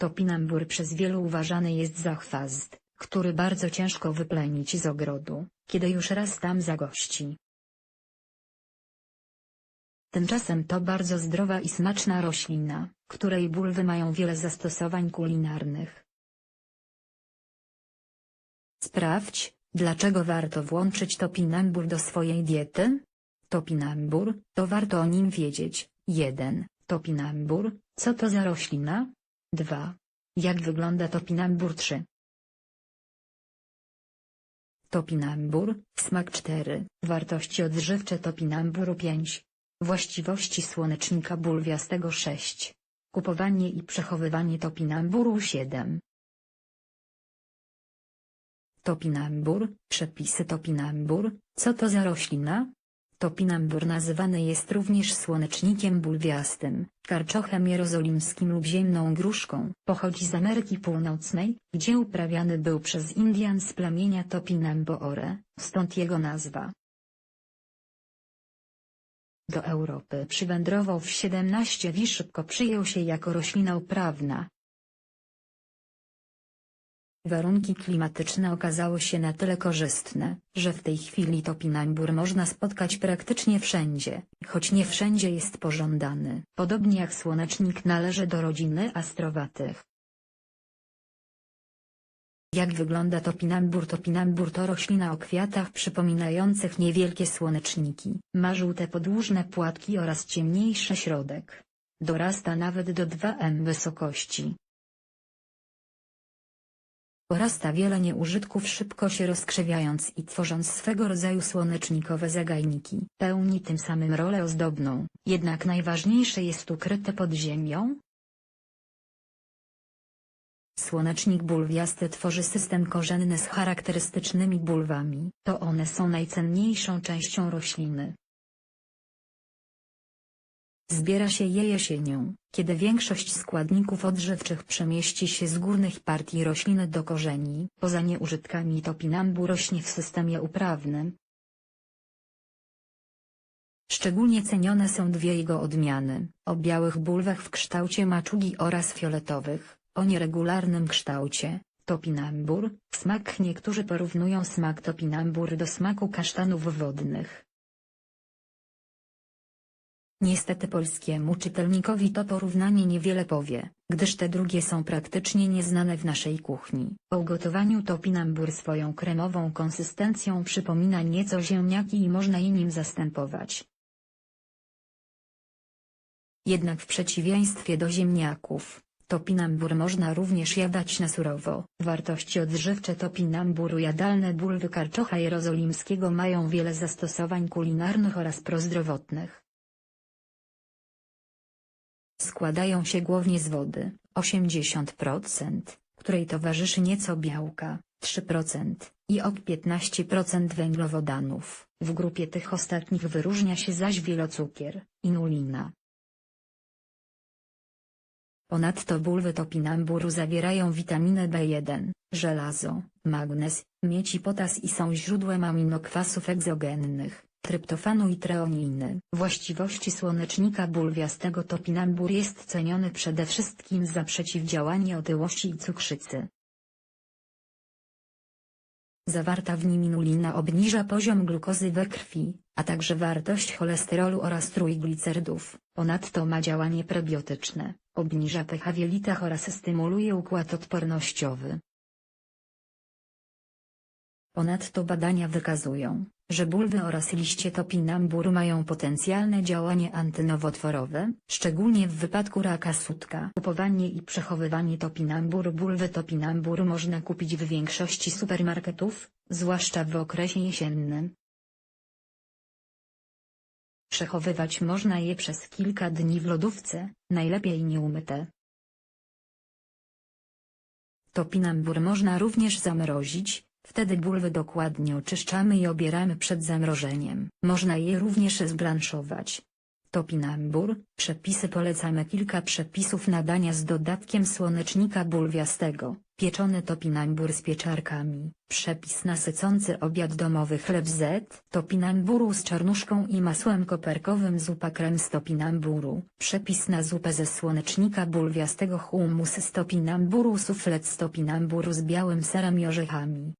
Topinambur przez wielu uważany jest za chwast, który bardzo ciężko wyplenić z ogrodu, kiedy już raz tam zagości. Tymczasem to bardzo zdrowa i smaczna roślina, której bulwy mają wiele zastosowań kulinarnych. Sprawdź, dlaczego warto włączyć topinambur do swojej diety? Topinambur, to warto o nim wiedzieć. 1. Topinambur, co to za roślina? 2. Jak wygląda topinambur 3? Topinambur, smak 4, wartości odżywcze topinamburu 5. Właściwości słonecznika bulwiastego 6. Kupowanie i przechowywanie topinamburu 7. Topinambur, przepisy topinambur, co to za roślina? Topinambur nazywany jest również słonecznikiem bulwiastym, karczochem jerozolimskim lub ziemną gruszką. Pochodzi z Ameryki Północnej, gdzie uprawiany był przez Indian z plemienia Topinamboore, stąd jego nazwa. Do Europy przywędrował w XVII i szybko przyjął się jako roślina uprawna. Warunki klimatyczne okazały się na tyle korzystne, że w tej chwili topinambur można spotkać praktycznie wszędzie, choć nie wszędzie jest pożądany. Podobnie jak słonecznik należy do rodziny astrowatych. Jak wygląda topinambur? Topinambur to roślina o kwiatach przypominających niewielkie słoneczniki. Ma żółte podłużne płatki oraz ciemniejszy środek. Dorasta nawet do 2 m wysokości. Porasta wiele nieużytków szybko się rozkrzewiając i tworząc swego rodzaju słonecznikowe zagajniki. Pełni tym samym rolę ozdobną, jednak najważniejsze jest ukryte pod ziemią, Słonecznik bulwiasty tworzy system korzenny z charakterystycznymi bulwami. To one są najcenniejszą częścią rośliny. Zbiera się je jesienią, kiedy większość składników odżywczych przemieści się z górnych partii rośliny do korzeni. Poza nieużytkami topinambu rośnie w systemie uprawnym. Szczególnie cenione są dwie jego odmiany, o białych bulwach w kształcie maczugi oraz fioletowych, o nieregularnym kształcie, topinambur. Smak Niektórzy porównują smak topinambur do smaku kasztanów wodnych. Niestety polskiemu czytelnikowi to porównanie niewiele powie, gdyż te drugie są praktycznie nieznane w naszej kuchni. Po ugotowaniu topinambur swoją kremową konsystencją przypomina nieco ziemniaki i można je nim zastępować. Jednak w przeciwieństwie do ziemniaków, topinambur można również jadać na surowo. Wartości odżywcze topinamburu jadalne bulwy karczocha jerozolimskiego mają wiele zastosowań kulinarnych oraz prozdrowotnych. Składają się głównie z wody, 80%, której towarzyszy nieco białka, 3%, i ok 15% węglowodanów. W grupie tych ostatnich wyróżnia się zaś wielocukier, inulina. Ponadto bulwy topinamburu zawierają witaminę B1, żelazo, magnez, miedź i potas i są źródłem aminokwasów egzogennych, tryptofanu i treoniny. Właściwości słonecznika bulwiastego topinambur jest ceniony przede wszystkim za przeciwdziałanie otyłości i cukrzycy. Zawarta w nim inulina obniża poziom glukozy we krwi, a także wartość cholesterolu oraz trójglicerydów. Ponadto ma działanie prebiotyczne, obniża pH w jelitach oraz stymuluje układ odpornościowy. Ponadto badania wykazują, że bulwy oraz liście topinamburu mają potencjalne działanie antynowotworowe, szczególnie w wypadku raka sutka. Kupowanie i przechowywanie topinamburu Bulwy topinamburu można kupić w większości supermarketów, zwłaszcza w okresie jesiennym. Przechowywać można je przez kilka dni w lodówce, najlepiej nieumyte. Topinambur można również zamrozić, wtedy bulwy dokładnie oczyszczamy i obieramy przed zamrożeniem. Można je również zblanszować. Topinambur, przepisy polecamy kilka przepisów nadania z dodatkiem słonecznika bulwiastego, Pieczony topinambur z pieczarkami. Przepis nasycący obiad domowy chleb Z. Topinamburu z czarnuszką i masłem koperkowym zupa krem z topinamburu. Przepis na zupę ze słonecznika bulwiastego hummus z topinamburu suflet z topinamburu z białym serem i orzechami.